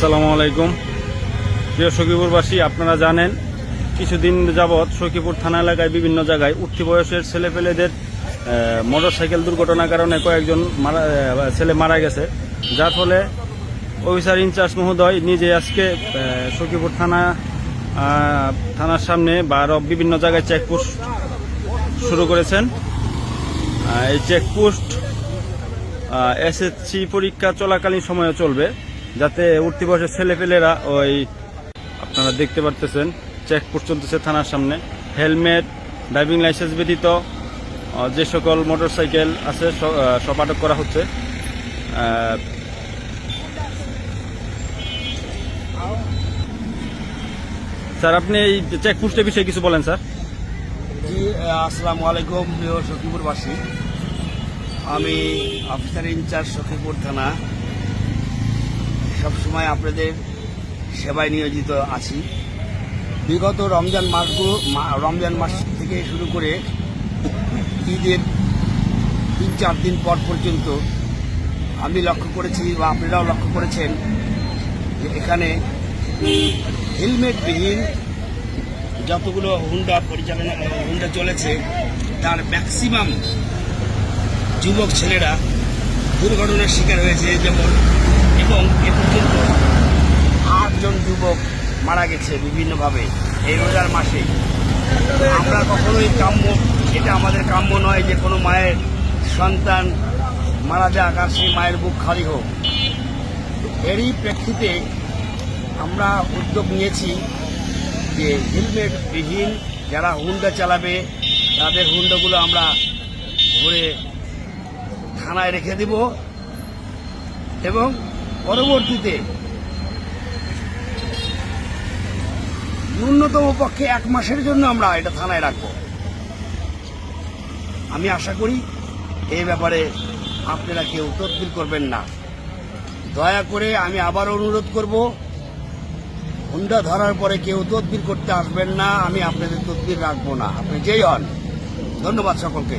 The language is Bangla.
আসসালামু আলাইকুম। প্রিয় সখীপুরবাসী, আপনারা জানেন, কিছুদিন যাবৎ সখীপুর থানা এলাকায় বিভিন্ন জায়গায় উঠতি বয়সের ছেলেপেলেদের মোটর সাইকেল দুর্ঘটনার কারণে কয়েকজন মারা ছেলে মারা গেছে। যার ফলে অফিসার ইনচার্জ মহোদয় নিজে আজকে সখীপুর থানা থানার সামনে বা আরও বিভিন্ন জায়গায় চেকপোস্ট শুরু করেছেন। এই চেকপোস্ট এসএসসি পরীক্ষা চলাকালীন সময়ে চলবে। যাতে উঠতি বয়সের ছেলেপেলেরা ওই আপনারা দেখতে পারতেছেন চেকপোস্ট চলতেছে থানার সামনে। হেলমেট ড্রাইভিং লাইসেন্স ব্যতীত যে সকল মোটরসাইকেল আছে সব আটক করা হচ্ছে। স্যার, আপনি এই চেকপোস্টের বিষয়ে কিছু বলেন, স্যার। জি আসসালামু আলাইকুম, প্রিয় সখীপুরবাসী। আমি অফিসার ইনচার্জ সখীপুর থানা। সবসময় আপনাদের সেবায় নিয়োজিত আছি। বিগত রমজান মাসগুলো রমজান মাস থেকে শুরু করে ঈদের তিন চার দিন পর পর্যন্ত আমি লক্ষ্য করেছি বা আপনারাও লক্ষ্য করেছেন যে এখানে হেলমেটবিহীন যতগুলো হুন্ডা পরিচালনা, হুন্ডা চলেছে, তার ম্যাক্সিমাম যুবক ছেলেরা দুর্ঘটনার শিকার হয়েছে যেমন, এবং এ পর্যন্ত আটজন যুবক মারা গেছে বিভিন্নভাবে এই রোজার মাসে। আমরা কখনোই কাম্য, এটা আমাদের কাম্য নয় যে কোনো মায়ের সন্তান মারা যাক আর সেই মায়ের বুক খালি হোক। এরই প্রেক্ষিতে আমরা উদ্যোগ নিয়েছি যে হেলমেট বিহীন যারা হুন্ডা চালাবে, তাদের হুন্ডাগুলো আমরা ঘুরে থানায় রেখে দেব এবং পরবর্তীতে ন্যূনতম পক্ষে এক মাসের জন্য আমরা এটা থানায় রাখব। আমি আশা করি এই ব্যাপারে আপনারা কেউ তদবির করবেন না। দয়া করে আমি আবার অনুরোধ করব, হুন্ডা ধরার পরে কেউ তদবির করতে আসবেন না, আমি আপনাদের তদবির রাখব না। আপনি যেই হন, ধন্যবাদ সকলকে।